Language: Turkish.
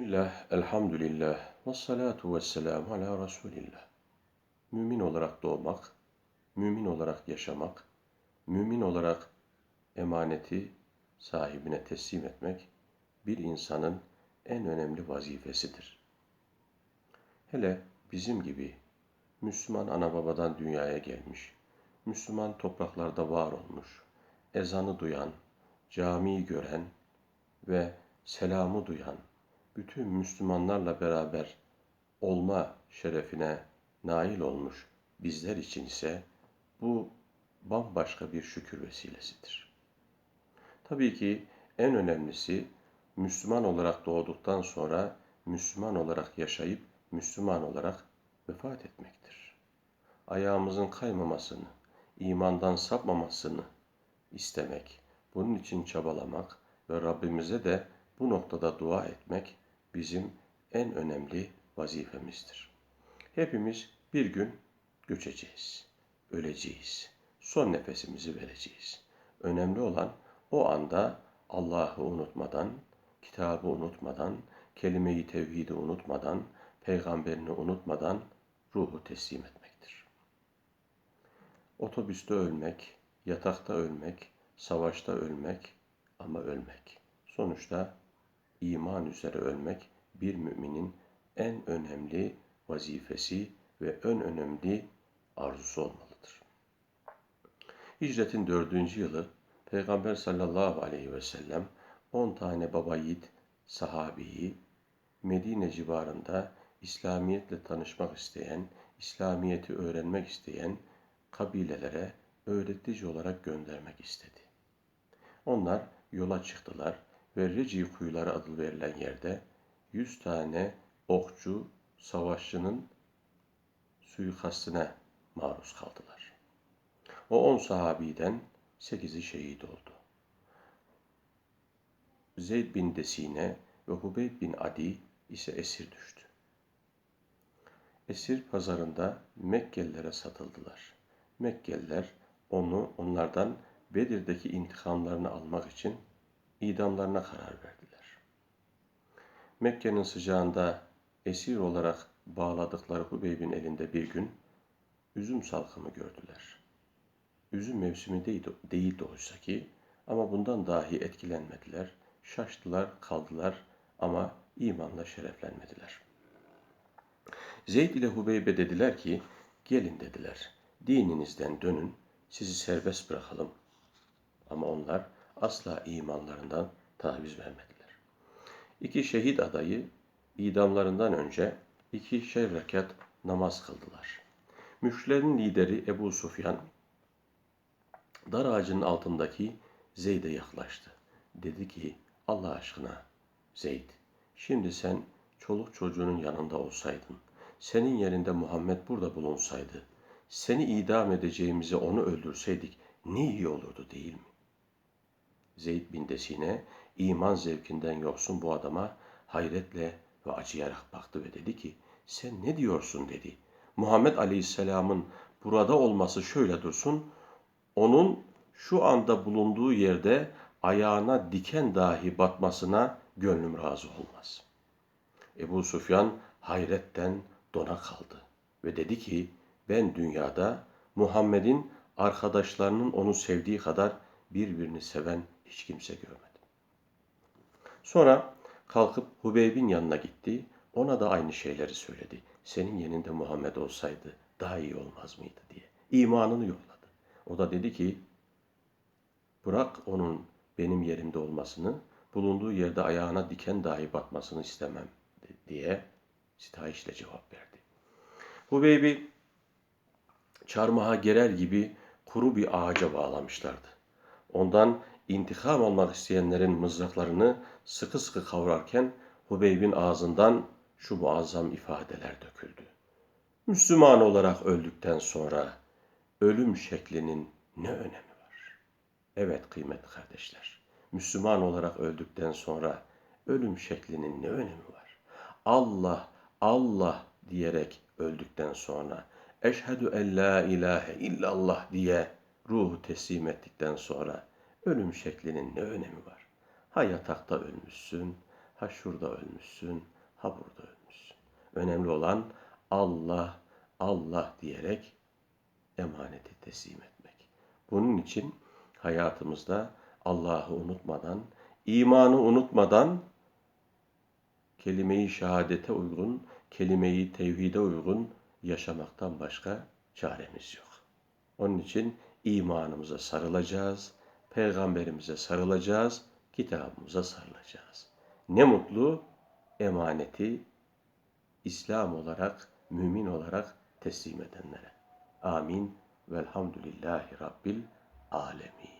Bismillah, elhamdülillah, ve salatu ve selamu ala Resulillah. Mümin olarak doğmak, mümin olarak yaşamak, mümin olarak emaneti sahibine teslim etmek bir insanın en önemli vazifesidir. Hele bizim gibi Müslüman ana babadan dünyaya gelmiş, Müslüman topraklarda var olmuş, ezanı duyan, camiyi gören ve selamı duyan, bütün Müslümanlarla beraber olma şerefine nail olmuş bizler için ise bu bambaşka bir şükür vesilesidir. Tabii ki en önemlisi Müslüman olarak doğduktan sonra Müslüman olarak yaşayıp Müslüman olarak vefat etmektir. Ayağımızın kaymamasını, imandan sapmamasını istemek, bunun için çabalamak ve Rabbimize de bu noktada dua etmek bizim en önemli vazifemizdir. Hepimiz bir gün göçeceğiz, öleceğiz, son nefesimizi vereceğiz. Önemli olan o anda Allah'ı unutmadan, kitabı unutmadan, kelime-i tevhidi unutmadan, peygamberini unutmadan ruhu teslim etmektir. Otobüste ölmek, yatakta ölmek, savaşta ölmek ama ölmek. Sonuçta iman üzere ölmek bir müminin en önemli vazifesi ve en önemli arzusu olmalıdır. Hicretin dördüncü yılı Peygamber sallallahu aleyhi ve sellem 10 tane baba yiğit sahabiyi Medine civarında İslamiyetle tanışmak isteyen, İslamiyeti öğrenmek isteyen kabilelere öğretici olarak göndermek istedi. Onlar yola çıktılar ve Reci kuyuları adı verilen yerde 100 tane okçu savaşçının suikastine maruz kaldılar. O 10 sahabiden 8'i şehit oldu. Zeyd bin Desine ve Hubeyb bin Adi ise esir düştü. Esir pazarında Mekkelilere satıldılar. Mekkeliler onu onlardan Bedir'deki intikamlarını almak için idamlarına karar verdiler. Mekke'nin sıcağında esir olarak bağladıkları Hubeyb'in elinde bir gün üzüm salkımı gördüler. Üzüm mevsimi değildi, değildi oysa ki ama bundan dahi etkilenmediler, şaştılar, kaldılar ama imanla şereflenmediler. Zeyd ile Hubeybe dediler ki, gelin dediler, dininizden dönün, sizi serbest bırakalım. Ama onlar asla imanlarından taviz vermediler. İki şehit adayı idamlarından önce iki şey rekat namaz kıldılar. Müşrilerin lideri Ebu Sufyan dar ağacının altındaki Zeyd'e yaklaştı. Dedi ki Allah aşkına Zeyd şimdi sen çoluk çocuğunun yanında olsaydın, senin yerinde Muhammed burada bulunsaydı, seni idam edeceğimizi onu öldürseydik ne iyi olurdu değil mi? Zeyd bin Desine iman zevkinden yoksun bu adama hayretle ve acıyarak baktı ve dedi ki sen ne diyorsun dedi. Muhammed Aleyhisselam'ın burada olması şöyle dursun. Onun şu anda bulunduğu yerde ayağına diken dahi batmasına gönlüm razı olmaz. Ebu Sufyan hayretten dona kaldı ve dedi ki ben dünyada Muhammed'in arkadaşlarının onu sevdiği kadar birbirini seven hiç kimse görmedim. Sonra kalkıp Hubeyb'in yanına gitti. Ona da aynı şeyleri söyledi. Senin yerinde Muhammed olsaydı daha iyi olmaz mıydı diye. İmanını yolladı. O da dedi ki bırak onun benim yerimde olmasını, bulunduğu yerde ayağına diken dahi batmasını istemem diye sitayişle cevap verdi. Hubeybi çarmıha gerer gibi kuru bir ağaca bağlamışlardı. Ondan intikam almak isteyenlerin mızraklarını sıkı sıkı kavrarken Hubeyb'in ağzından şu muazzam ifadeler döküldü. Müslüman olarak öldükten sonra ölüm şeklinin ne önemi var? Evet kıymetli kardeşler, Müslüman olarak öldükten sonra ölüm şeklinin ne önemi var? Allah, Allah diyerek öldükten sonra, eşhedü en la ilahe illallah diye ruhu teslim ettikten sonra ölüm şeklinin ne önemi var? Ha yatakta ölmüşsün, Ha şurada ölmüşsün, ha burada ölmüşsün. Önemli olan Allah, Allah diyerek emaneti teslim etmek. Bunun için hayatımızda Allah'ı unutmadan, imanı unutmadan kelime-i şehadete uygun, kelime-i tevhide uygun yaşamaktan başka çaremiz yok. Onun için imanımıza sarılacağız, peygamberimize sarılacağız, kitabımıza sarılacağız. Ne mutlu emaneti İslam olarak, mümin olarak teslim edenlere. Amin. Velhamdülillahi Rabbil alemin.